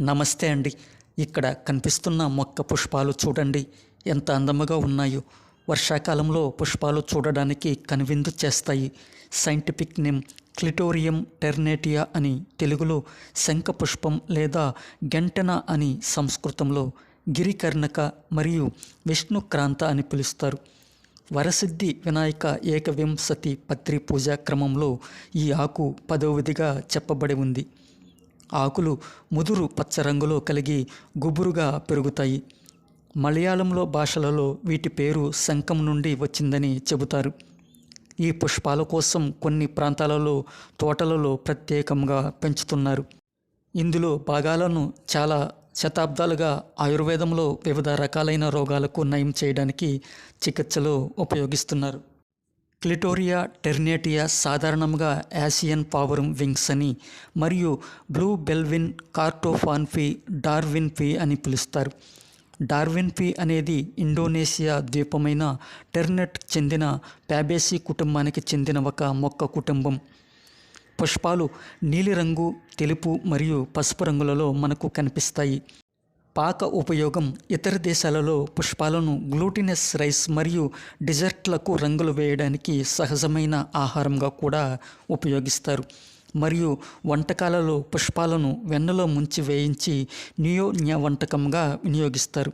నమస్తే అండి. ఇక్కడ కనిపిస్తున్న మొక్క పుష్పాలు చూడండి. ఎంత అందముగా ఉన్నాయో. వర్షాకాలంలో పుష్పాలు చూడడానికి కనువిందు చేస్తాయి. సైంటిఫిక్ నేమ్ క్లిటోరియం టెర్నేటియా అని తెలుగులో శంఖ పుష్పం లేదా గంటన అని సంస్కృతంలో గిరికర్ణక మరియు విష్ణుక్రాంత అని పిలుస్తారు. వరసిద్ధి వినాయక ఏకవింశతి పత్రి పూజా క్రమంలో ఈ ఆకు పదవదిగా చెప్పబడి ఉంది. ఆకులు ముదురు పచ్చ రంగులో కలిగి గుబురుగా పెరుగుతాయి. మలయాళంలో భాషలలో వీటి పేరు శంఖం నుండి వచ్చిందని చెబుతారు. ఈ పుష్పాల కోసం కొన్ని ప్రాంతాలలో తోటలలో ప్రత్యేకంగా పెంచుతున్నారు. ఇందులో భాగాలను చాలా శతాబ్దాలుగా ఆయుర్వేదంలో వివిధ రకాలైన రోగాలకు నయం చేయడానికి చికిత్సలో ఉపయోగిస్తున్నారు. క్లిటోరియా టెర్నేటియా సాధారణంగా యాసియన్ పావరం వింగ్స్ అని మరియు బ్లూ బెల్విన్ కార్టోఫాన్ఫీ డార్విన్ ఫీ అని పిలుస్తారు. డార్విన్ ఫీ అనేది ఇండోనేషియా ద్వీపమైన టెర్నెట్ చెందిన ప్యాబేసీ కుటుంబానికి చెందిన ఒక మొక్క కుటుంబం. పుష్పాలు నీలిరంగు తెలుపు మరియు పసుపు రంగులలో మనకు కనిపిస్తాయి. పాక ఉపయోగం ఇతర దేశాలలో పుష్పాలను గ్లూటినస్ రైస్ మరియు డిజర్ట్లకు రంగులు వేయడానికి సహజమైన ఆహారంగా కూడా ఉపయోగిస్తారు. మరియు వంటకాలలో పుష్పాలను వెన్నలో ముంచి వేయించి నియోన్య వంటకంగా వినియోగిస్తారు.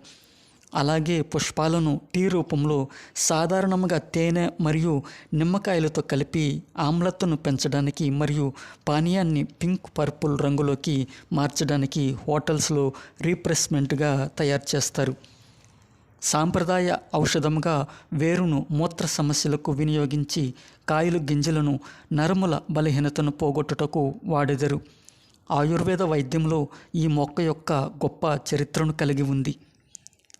అలాగే పుష్పాలను టీ రూపంలో సాధారణంగా తేనె మరియు నిమ్మకాయలతో కలిపి ఆమ్లతను పెంచడానికి మరియు పానీయాన్ని పింక్ పర్పుల్ రంగులోకి మార్చడానికి హోటల్స్లో రీప్రెస్మెంట్గా తయారు చేస్తారు. సాంప్రదాయ ఔషధంగా వేరును మూత్ర సమస్యలకు వినియోగించి కాయలు గింజలను నరముల బలహీనతను పోగొట్టుటకు వాడెదరు. ఆయుర్వేద వైద్యంలో ఈ మొక్క యొక్క గొప్ప చరిత్రను కలిగి ఉంది.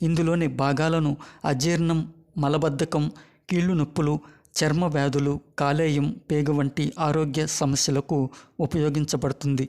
ఇందులోని భాగాలను అజీర్ణం మలబద్ధకం కీళ్ళు నొప్పులు చర్మ వ్యాధులు కాలేయం పేగు వంటి ఆరోగ్య సమస్యలకు ఉపయోగించబడుతుంది.